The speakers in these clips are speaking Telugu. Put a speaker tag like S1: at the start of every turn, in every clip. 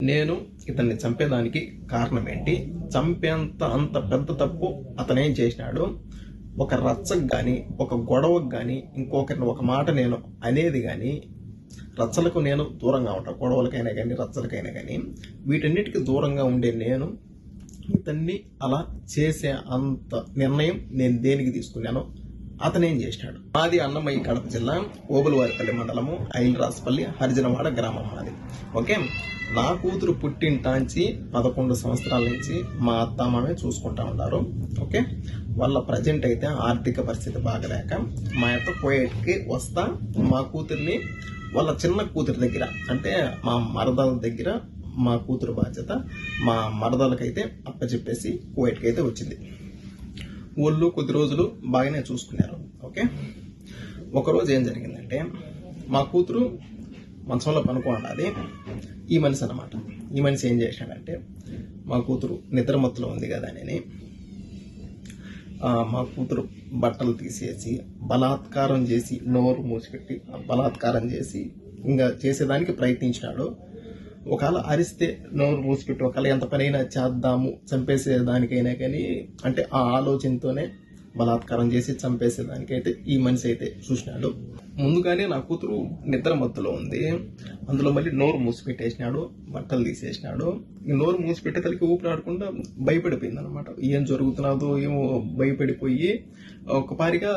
S1: నేను ఇతన్ని చంపేదానికి కారణం ఏంటి చంపేంత అంత పెద్ద తప్పు అతనేం చేసినాడు? ఒక రచ్చకు కానీ ఒక గొడవకు కానీ ఇంకొకరిని ఒక మాట నేను అనేది కానీ రచ్చలకు నేను దూరంగా ఉంటాను గొడవలకైనా కానీ రచ్చలకైనా కానీ వీటన్నిటికీ దూరంగా ఉండే నేను ఇతన్ని అలా చేసే అంత నిర్ణయం నేను దేనికి తీసుకున్నాను? అతను ఏం చేసినాడు? మాది అన్నమయ్య కడప జిల్లా ఓబులవారిపల్లి మండలము ఐలరాజపల్లి హరిజనవాడ గ్రామం మాది. ఓకే? నా కూతురు పుట్టింటాంచి పదకొండు సంవత్సరాల నుంచి మా అత్త మామే చూసుకుంటా ఉన్నారు. ఓకే? వాళ్ళ ప్రజెంట్ అయితే ఆర్థిక పరిస్థితి బాగలేక మా యొక్క పోయేటికి వస్తా మా కూతుర్ని వాళ్ళ చిన్న కూతురి దగ్గర అంటే మా మరదల దగ్గర మా కూతురు బాధ్యత మా మరదలకైతే అప్పచెప్పేసి కువైట్కి అయితే వచ్చింది. ఊళ్ళు కొద్ది రోజులు బాగానే చూసుకున్నారు. ఓకే? ఒకరోజు ఏం జరిగిందంటే మా కూతురు మంచంలో పనుకోండి ఈ మనిషి అనమాట ఈ మనిషి ఏం చేశాడంటే మా కూతురు నిద్రమత్తులో ఉంది కదా అని. మా కూతురు బట్టలు తీసేసి బలాత్కారం చేసి నోరు మూసిపెట్టి బలాత్కారం చేసి ఇంకా చేసేదానికి ప్రయత్నించినాడు. ఒకవేళ అరిస్తే నోరు మూసిపెట్టి ఒకవేళ ఎంత పనైనా చేద్దాము చంపేసేదానికైనా కానీ అంటే ఆ ఆలోచనతోనే బలాత్కారం చేసి చంపేసేదానికైతే ఈ మనిషి అయితే చూసినాడు. ముందుగానే నా కూతురు నిద్ర మత్తులో ఉంది. అందులో మళ్ళీ నోరు మూసిపెట్టేసినాడు బట్టలు తీసేసినాడు. ఈ నోరు మూసిపెట్టేతలకి ఊపిరాడకుండా భయపడిపోయింది అనమాట ఏం జరుగుతున్నదో ఏమో భయపడిపోయి ఒకపారిగా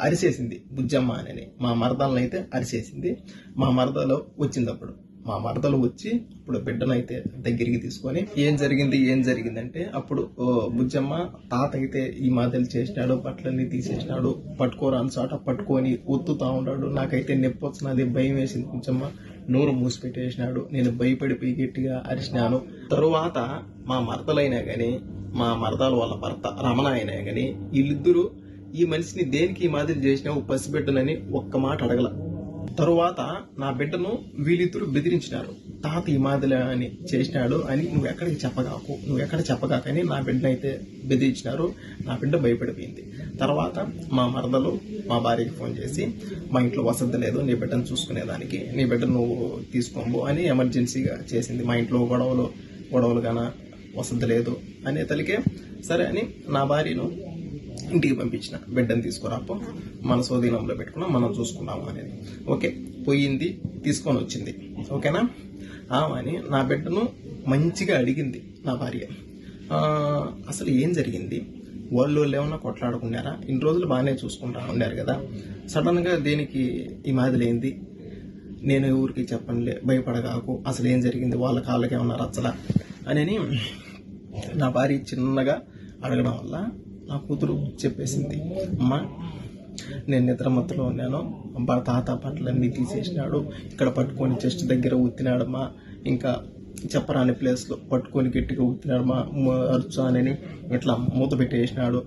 S1: అరిసేసింది. బుజ్జమ్మ అని మా మరదలను అయితే అరిసేసింది. మా మరదలో వచ్చింది అప్పుడు. మా మరదలు వచ్చి ఇప్పుడు బిడ్డనైతే దగ్గరికి తీసుకొని ఏం జరిగింది? ఏం జరిగిందంటే అప్పుడు బుజ్జమ్మ తాత అయితే ఈ మాదలు చేసినాడు బట్టలన్నీ తీసేసినాడు పట్టుకోరాని చోట పట్టుకొని ఒత్తుతా ఉన్నాడు. నాకైతే నొప్పి వచ్చినది భయం వేసింది బుజ్జమ్మ. నోరు మూసిపెట్టేసినాడు నేను భయపడిపోయి గట్టిగా అరిచినాను. తరువాత మా మరదలైనా కానీ మా మరదలు వాళ్ళ భర్త రమణ అయినా కానీ వీళ్ళిద్దరూ ఈ మనిషిని దేనికి ఈ మాదిరి చేసినావు? పసిబిడ్డనని ఒక్క మాట అడగల. తరువాత నా బిడ్డను వీళ్ళిద్దరు బెదిరించినారు. తాత ఈ మాదిరి అని చేసినాడు అని నువ్వు ఎక్కడికి చెప్పగాకు నువ్వు ఎక్కడ చెప్పగాకని నా బిడ్డను అయితే బెదిరించినారు. నా బిడ్డ భయపడిపోయింది. తర్వాత మా మరదలు మా భార్యకి ఫోన్ చేసి మా ఇంట్లో వసతి లేదు నీ బిడ్డను చూసుకునేదానికి నీ బిడ్డ నువ్వు తీసుకోము అని ఎమర్జెన్సీగా చేసింది. మా ఇంట్లో గొడవలు గొడవలు గాన వసతి లేదు. అనే తలికే సరే అని నా భార్యను ఇంటికి పంపించిన. బిడ్డను తీసుకురాపో మన స్వాధీనంలో పెట్టుకున్నాం మనం చూసుకున్నాము అనేది. ఓకే? పోయింది తీసుకొని వచ్చింది. ఓకేనా? ఆమె అని నా బిడ్డను మంచిగా అడిగింది నా భార్య. అసలు ఏం జరిగింది? వాళ్ళు వాళ్ళు ఏమన్నా కొట్లాడుకున్నారా? ఇన్ని రోజులు బాగానే చూసుకుంటా ఉన్నారు కదా. సడన్గా దేనికి ఈ మాదిరి నేను ఊరికి చెప్పనులే భయపడగాకు అసలు ఏం జరిగింది? వాళ్ళ కాళ్ళకి ఏమన్నా రచ్చలా? అని నా భార్య చిన్నగా అడగడం వల్ల నా కూతురు చెప్పేసింది అమ్మా నేను నిద్రమత్తులో ఉన్నాను. మా తాత బట్టలన్నీ తీసేసినాడు. ఇక్కడ పట్టుకొని చెస్ట్ దగ్గర ఉత్తినాడమ్మా ఇంకా చెప్పరాని ప్లేస్లో పట్టుకొని గట్టిగా ఉత్తినాడు మా అరుచానని ఇట్లా మూత పెట్టేసినాడు.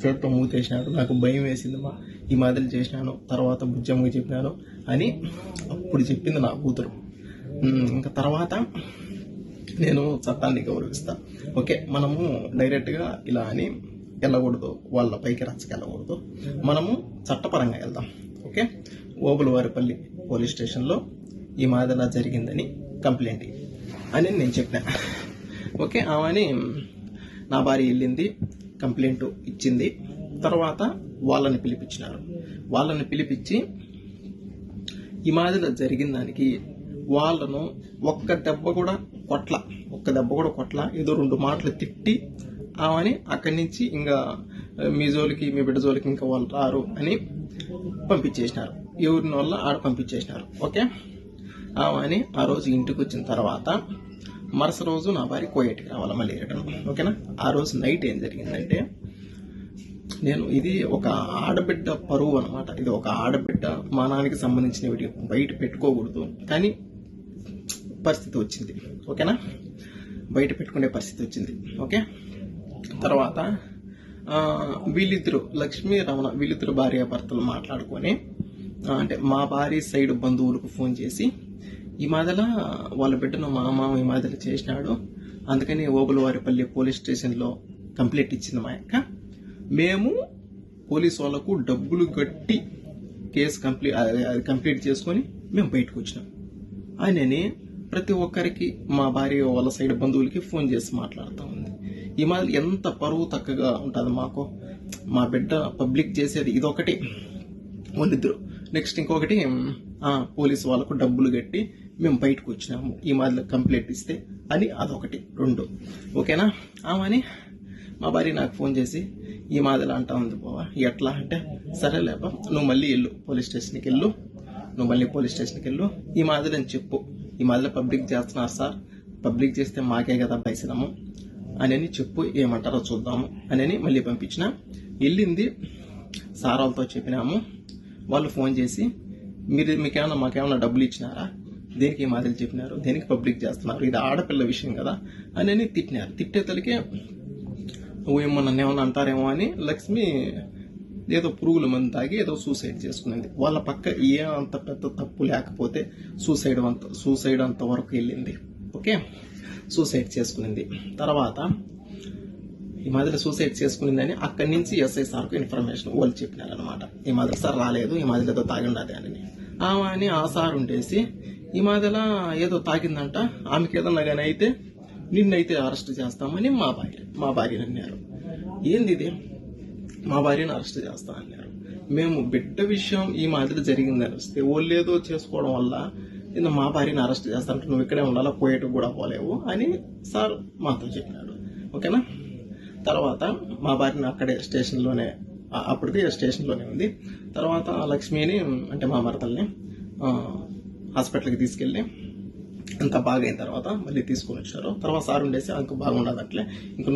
S1: చేతితో మూతేసినాడు. నాకు భయం వేసిందమ్మా. ఈ మాదిరి చేసినాను. తర్వాత బుజ్జమ్మకి చెప్పినాను అని అప్పుడు చెప్పింది నా కూతురు. ఇంకా తర్వాత నేను చట్టాన్ని గౌరవిస్తాను ఓకే మనము డైరెక్ట్గా ఇలా అని వెళ్ళకూడదు వాళ్ళ పైకి రచ్చకెళ్ళకూడదు మనము చట్టపరంగా వెళ్దాం ఓకే? ఓబులవారిపల్లి పోలీస్ స్టేషన్లో ఈ మాదిరిలా జరిగిందని కంప్లైంట్ అని నేను చెప్పిన. ఓకే ఆమెని నా భార్య వెళ్ళింది కంప్లైంట్ ఇచ్చింది. తర్వాత వాళ్ళని పిలిపించినారు. వాళ్ళని పిలిపించి ఈ మాదిరిలో జరిగిన దానికి వాళ్ళను ఒక్క దెబ్బ కూడా కొట్ల ఒక్క దెబ్బ కూడా కొట్ల ఏదో రెండు మాటలు తిట్టి ఆమెని అక్కడి నుంచి ఇంకా మీ జోలికి మీ బిడ్డ జోలికి ఇంకా వాళ్ళు రారు అని పంపించేసినారు. ఎవరిని వల్ల ఆడ పంపించేసినారు. ఓకే? ఆమెని ఆ రోజు ఇంటికి వచ్చిన తర్వాత మరుసటి రోజు నా భార్య కోయేటికి రావాలి మళ్ళీ రిటర్న్. ఓకేనా? ఆ రోజు నైట్ ఏం జరిగిందంటే నేను ఇది ఒక ఆడబిడ్డ పరువు అనమాట ఇది ఒక ఆడబిడ్డ మానానికి సంబంధించిన బయట పెట్టుకోకూడదు. కానీ పరిస్థితి వచ్చింది. ఓకేనా? బయట పెట్టుకునే పరిస్థితి వచ్చింది. ఓకే? తర్వాత వీళ్ళిద్దరు లక్ష్మీ రమణ వీళ్ళిద్దరు భార్య భర్తలు మాట్లాడుకొని అంటే మా భార్య సైడ్ బంధువులకు ఫోన్ చేసి ఈ మాదిల వాళ్ళ బిడ్డను మా మామ ఈ మాదిరి చేసినాడు. అందుకని ఓబులవారిపల్లి పోలీస్ స్టేషన్లో కంప్లైంట్ ఇచ్చింది మా యొక్క మేము పోలీస్ వాళ్ళకు డబ్బులు కట్టి కేసు కంప్లీట్ అది కంప్లీట్ చేసుకొని మేము బయటకు వచ్చినాం. ఆయనని ప్రతి ఒక్కరికి మా భార్య వాళ్ళ సైడ్ బంధువులకి ఫోన్ చేసి మాట్లాడతాం. ఈ మాదిరి ఎంత పరువు తక్కువగా ఉంటుంది మాకు. మా బిడ్డ పబ్లిక్ చేసేది ఇదొకటి. వాళ్ళిద్దరు. నెక్స్ట్ ఇంకొకటి పోలీస్ పోలీసు వాళ్ళకు డబ్బులు కట్టి మేము బయటకు వచ్చినాము. ఈ మాదిరి కంప్లైంట్ ఇస్తే అని అదొకటి. రెండు. ఓకేనా? ఆమెని మా భార్య నాకు ఫోన్ చేసి ఈ మాదిరి అంటా ఉంది బావా. ఎట్లా అంటే సరేలేపా నువ్వు మళ్ళీ వెళ్ళు పోలీస్ స్టేషన్కి వెళ్ళు. నువ్వు మళ్ళీ పోలీస్ స్టేషన్కి వెళ్ళు. ఈ మాదిరి అని చెప్పు. ఈ మాదిరి పబ్లిక్ చేస్తున్నారు సార్. పబ్లిక్ చేస్తే మాకే కదా పైసలము. అని చెప్పు ఏమంటారో చూద్దాము. అని మళ్ళీ పంపించిన. వెళ్ళింది. సార్ వాళ్ళతో చెప్పినాము. వాళ్ళు ఫోన్ చేసి మీరు మీకేమన్నా మాకేమన్నా డబ్బులు ఇచ్చినారా? దేనికి ఈ మాదిరి చెప్పినారు? దేనికి పబ్లిక్ చేస్తున్నారు? ఇది ఆడపిల్ల విషయం కదా. అని తిట్టినారు. తిట్టే తలకే నువ్వేమో నన్ను ఏమన్నా అంటారేమో అని లక్ష్మి ఏదో పురుగుల మందు తాగి ఏదో సూసైడ్ చేసుకునేది. వాళ్ళ పక్క ఏ అంత పెద్ద తప్పు లేకపోతే సూసైడ్ అంత సూసైడ్ అంత వరకు వెళ్ళింది. ఓకే? సూసైడ్ చేసుకునింది. తర్వాత ఈ మాదిరి సూసైడ్ చేసుకునిందని అక్కడి నుంచి ఎస్ఐ సార్కు ఇన్ఫర్మేషన్ వాళ్ళు చెప్పినారనమాట ఈ మాదిరి సార్ రాలేదు ఈ మాదిరి ఏదో అని. ఆమె అని ఆ సార్ ఉండేసి ఈ మాదిరిలా ఏదో తాగిందంట ఆమెకి ఏదన్నా కానీ అయితే నిన్నైతే అరెస్ట్ చేస్తామని మా భార్య మా భార్యని అన్నారు. ఏంది ఇది? మా భార్యను అరెస్ట్ చేస్తా అన్నారు. మేము బిడ్డ విషయం ఈ మాదిరి జరిగిందని వస్తే వాళ్ళు ఏదో చేసుకోవడం వల్ల ఇది మా భార్యను అరెస్ట్ చేస్తానంటే నువ్వు ఇక్కడే ఉండాలా? పోయేటకు కూడా పోలేవు అని సార్ మాతో చెప్పినాడు. ఓకేనా? తర్వాత మా భార్యని అక్కడే స్టేషన్లోనే అప్పటికి స్టేషన్లోనే ఉంది. తర్వాత లక్ష్మిని అంటే మా భర్తల్ని హాస్పిటల్కి తీసుకెళ్ళి అంత బాగా అయిన తర్వాత మళ్ళీ తీసుకొని వచ్చారు. తర్వాత సార్ ఉండేసి అంక బాగుండదు అట్లే. ఇంక